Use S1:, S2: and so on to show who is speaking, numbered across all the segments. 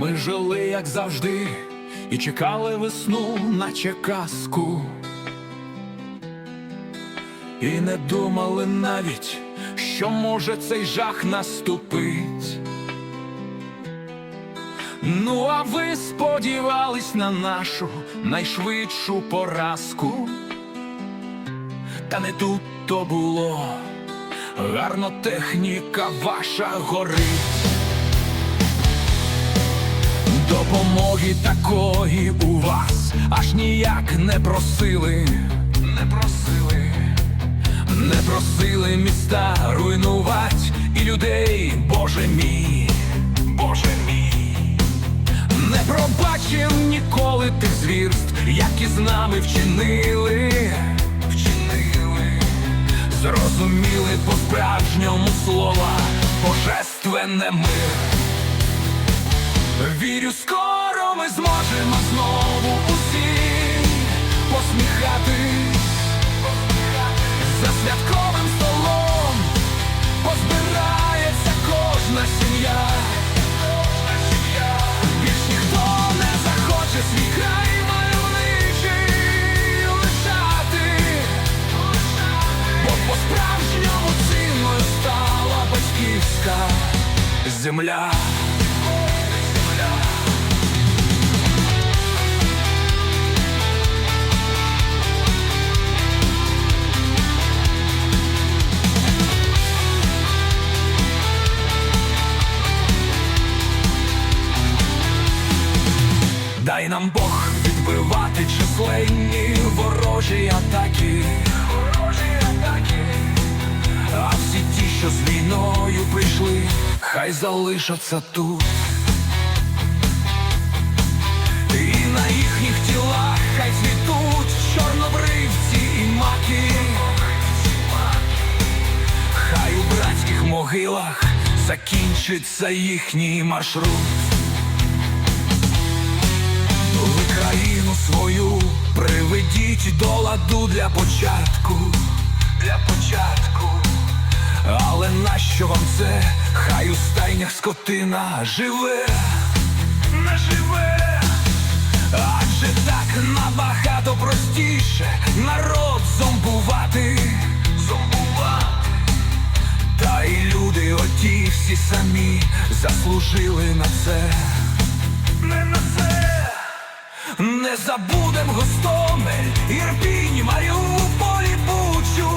S1: Ми жили, як завжди, і чекали весну, наче казку. І не думали навіть, що може цей жах наступить. Ну, а ви сподівались на нашу найшвидшу поразку. Та не тут то було, гарно техніка ваша горить. Допомоги такої у вас аж ніяк не просили, не просили, не просили міста руйнувати і людей, Боже мій, Боже мій, не пробачив ніколи тих звірств, які з нами вчинили, вчинили, зрозуміли по-справжньому слова, божественне мир. Вірю, скоро ми зможемо знову усі посміхатись за святковим столом позбирається кожна сім'я. Більш ніхто не захоче свій край земля. Бог відбивати численні ворожі атаки, ворожі атаки, а всі ті, що з війною прийшли, хай залишаться тут. І на їхніх тілах хай цвітуть чорнобривці і маки. Хай у братських могилах закінчиться їхній маршрут. Країну свою приведіть до ладу для початку, для початку. Але нащо вам це? Хай у стайнях скотина живе, не живе, адже так набагато простіше народ зомбувати, зомбувати. Та й люди оті всі самі заслужили на це не на це. Не забудем Гостомель, Ірпінь, Маріуполь, Бучу,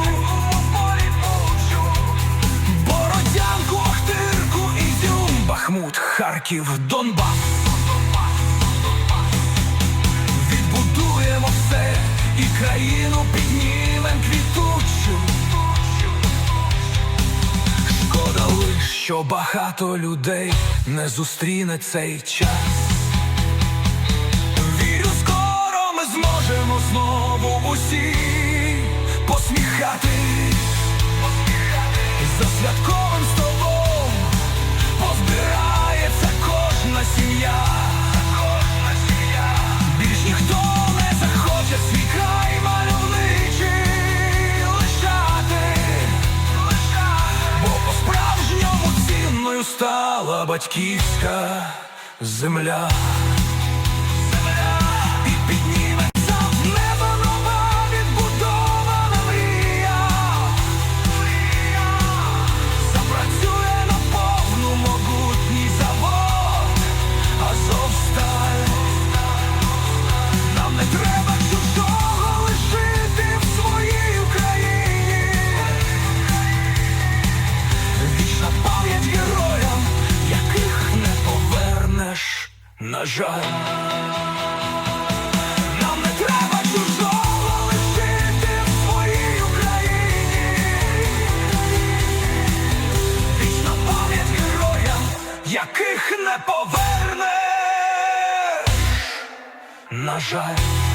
S1: Бородянку, Охтирку, Ізюм, Бахмут, Харків, Донбас. Відбудуємо все і країну піднімем квітучу. Шкода лиш, що багато людей не зустріне цей час. Усі посміхатись за святковим столом позбирається кожна сім'я. Кожна сім'я. Більш ніхто не захоче свій край мальовничий лишати, бо по-справжньому цінною стала батьківська земля. Жаль. Нам не треба чужого лишити в своїй Україні. Вічна пам'ять героям, яких не повернеш, на жаль.